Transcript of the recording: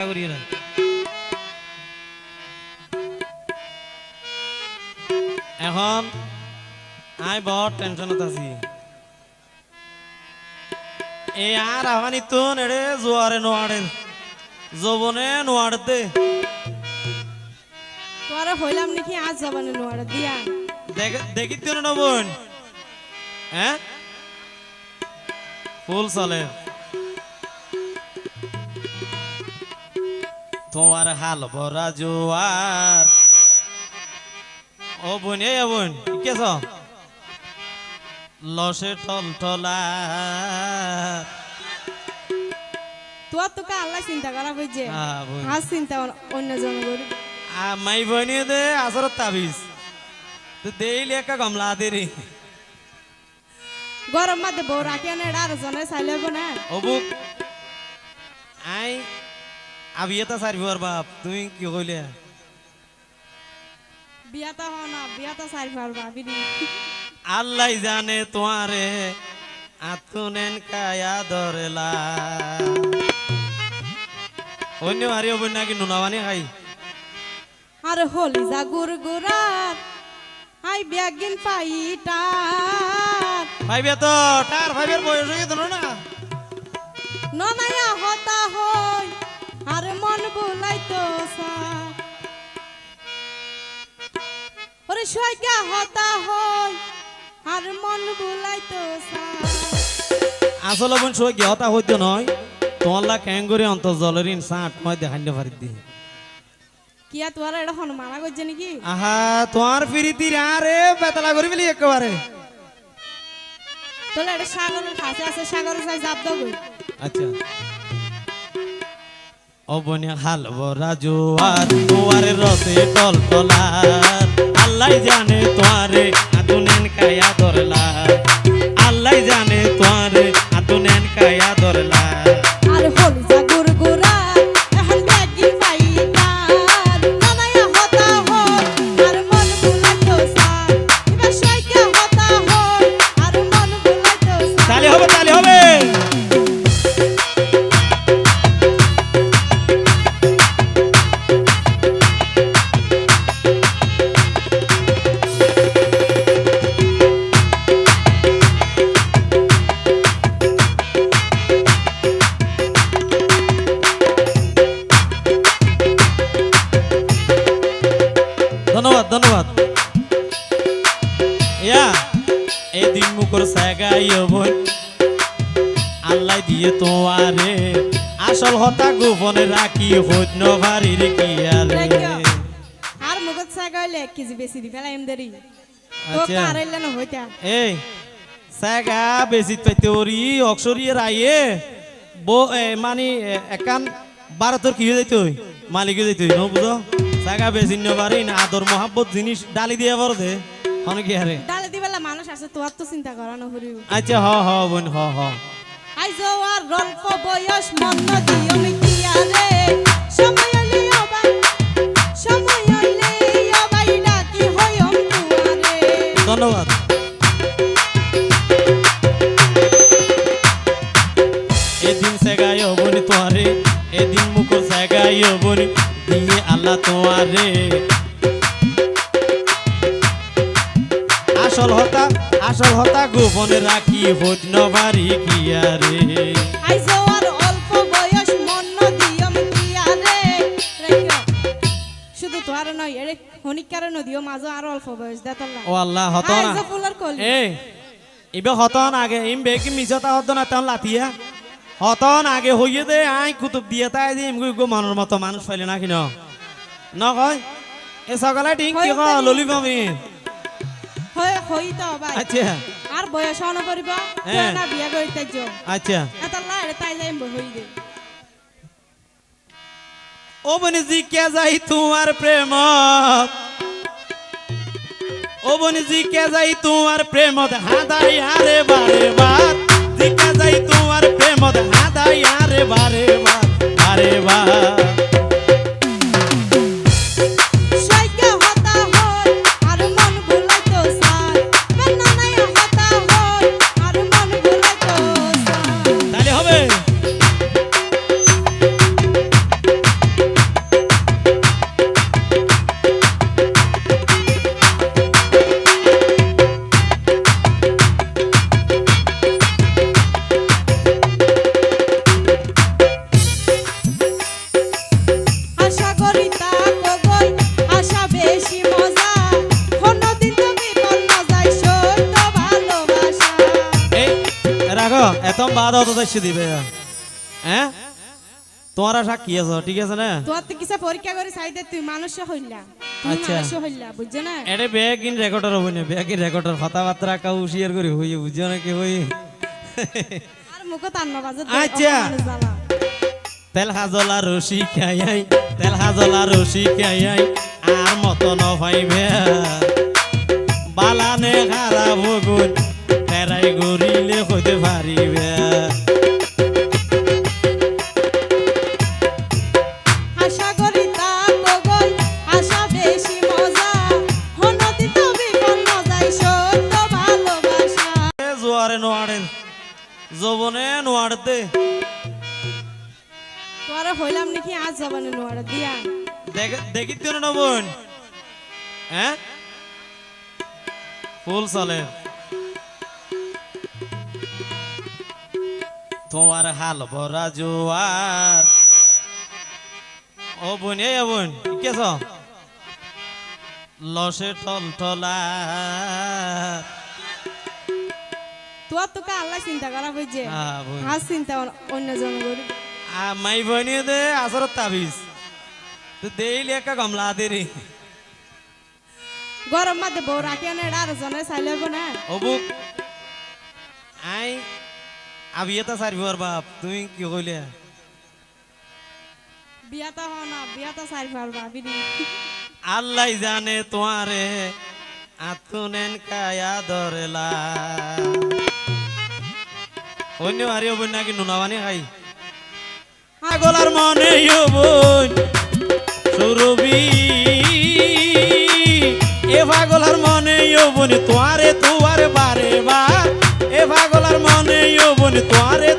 না এখন আই বড় টেনশনত আছি। এই আর আহানি তো নেড়ে জোয়ারে নোয়াড়ের যৌবনে নোয়াড়তে তোরা হইলাম নাকি আজ নোয়ারা দিয়া। দেখি তো না বোন হ্যাঁ? ফুল চলে। তোমার হাল ভরা জোয়ার। ও বোন এই বোন কে ছ লসে টল টলা তোর তোকে আল্লাহ চিন্তা করা হ্যাঁ, আজ চিন্তা অন্য- জন করি। মাই বনি দে আসর তাবিজ। তো দেইলি একটা গমলা দেরি। গরম মাঝে বউ রাখি আনে আর জনে চাইলে না অবুক। আই আবিয়েতা সারিবার বাপ তুমি কি কইলে? বিয়াটা হ না বিদি আল্লাহ জানে তোমারে আতুনেন কায়া ধরেলা অন্য হারি হব নাকি নুনাবানি খাই। আর হলি যা গুর আই ব্যাগিন পাইটার। ভাইবে তো তার ভাইবের বয়স হয়ে গেল না? ননায়া হতা মন বুলাইতো ওরে হতা হই আর মন বুলাইতো সা। আসলে বোন সই গিয়তা হইতো নয় তোমার লা ক্যাং করে অন্তর জলের সাঁট মই দেখাই পারি দিয়ে কিয়া তোরা এটা হন মানা করছে নাকি? আহা তোমার ফিরিতি আরে বেতলা করি বলি একেবারে। তোলা এটা সাগরের কাছে আছে সাগরের সাই জাপ দাও আচ্ছা। অবনে হাল বরা জোয়ার তোয়ারে রসে টল টলার আল্লাহ জানে তোয়ারে এই দিন মুখর সাগাই বোন আল্লাহ দিয়ে তোমারে। আসল হতা গোপনে রাখি হইন ভারির কিয়ারে রাখিও। আর মগজ ছাগাইলে এক কেজি বেশি দি এমদারি আচ্ছা। কারাইলে না হইতা? এই সাগা বেশি পাইতে ওরি অক্সরি রাইয়ে। বো মানে একান ভারতের কি হয়ে যাইতে হই? মালিক হয়ে যাইতে হই ন বুঝো? সাগা বেশি নেবারি না আদর মহাব্বত জিনিস ডালি দিয়ে বড় দে। অনেকে হারে আছে তোর তো চিন্তা করা না হরিব আচ্ছা হ হ বোন হ হ। আই জোয়ার অল্প বয়স মন দিও মিটিয়া রে সময় হইলে সময় হইলে ডাকি হইম ধন্যবাদ। এদিন সেগাই হবনি তোয়ারে এদিন মুখর সেগাই হবনি দিয়ে আল্লাহ তোয়ারে আসল হতা গোপনে রাখি হোজ নবারি কিয়ারে আই জোয়ার অল্প বয়স মন রে? তোর নয় এরে হনিকারে নদিও মাঝে আর অল্প বয়স দে তোলা ও আল্লাহ হত না। যে ফুলার কলি। এ ইবে হতন আগে ইম বেকি মিজতা হত না তেমন লাতিয়া হতন আগে হইয়ে দে আই কুতুব দিয়ে তাই মানুষ মতো মানুষ পাইলে ন ন কয় এ সকালে ঠিক কি কয় ললি পাবি হই তো ভাই। আচ্ছা। আর বয়স অন করিব হ্যাঁ। না বিয়া করিতে যো আচ্ছা। এত লাই তাই যাই হই দে। ও বনি কে যাই তোমার প্রেম ও কে যাই তোমার প্রেম হাদাই হারে বারে এতম বাদ অত দেশে দিবে। হ্যাঁ তোমার সাক্ষী আছো? ঠিক আছে না? তোর তো কিছু পরীক্ষা করে চাইতে তুই মানুষ হইলা আচ্ছা। মানুষ হইলা বুঝছ না? এটা ব্যাগ ইন রেকর্ডার হবে না ব্যাগ ইন রেকর্ডার কথাবার্তা কাউ শেয়ার করে হইয়ে বুঝছ না কি হই? আর মুখ তার নবাজে আচ্ছা। তেল হাজলা রশি খাইয়াই তেল হাজলা রশি খাইয়াই আর মত নভাইবে বালানে খারাপ গুণ গরিলে হইতে পারিবে। নোয়াড়তে। তোর হইলাম নাকি আজ জবানে দিয়া? দেখি তো না বোন। হ্যাঁ? ফুল তোমার হাল ভরা জোয়ার। ও বোন এই বোন কি আছ? লসে টল টলা তোর তোকে আল্লাহ চিন্তা করা বুঝছে। আজ চিন্তা অন্য জন করি। মাই বনি দে আসরত তাবিজ। তো দেইলি একটা কমলা দেরি। গরম মাঝে বউ রাখি আনে আর জনে চাইলে না। অবুক আই আবিয়াতা সারিবার বাপ তুমি কি কইলে? বিয়াটা হ না পারবা বিদি আল্লাহ জানে তোমারে আতুনেন কায়া ধরেলা অন্য হারি নাকি নুনাবানি খাই। আগলার মনে হবন সুরবি এ পাগলার মনে হবন তোয়ারে তোয়ার তোয়ার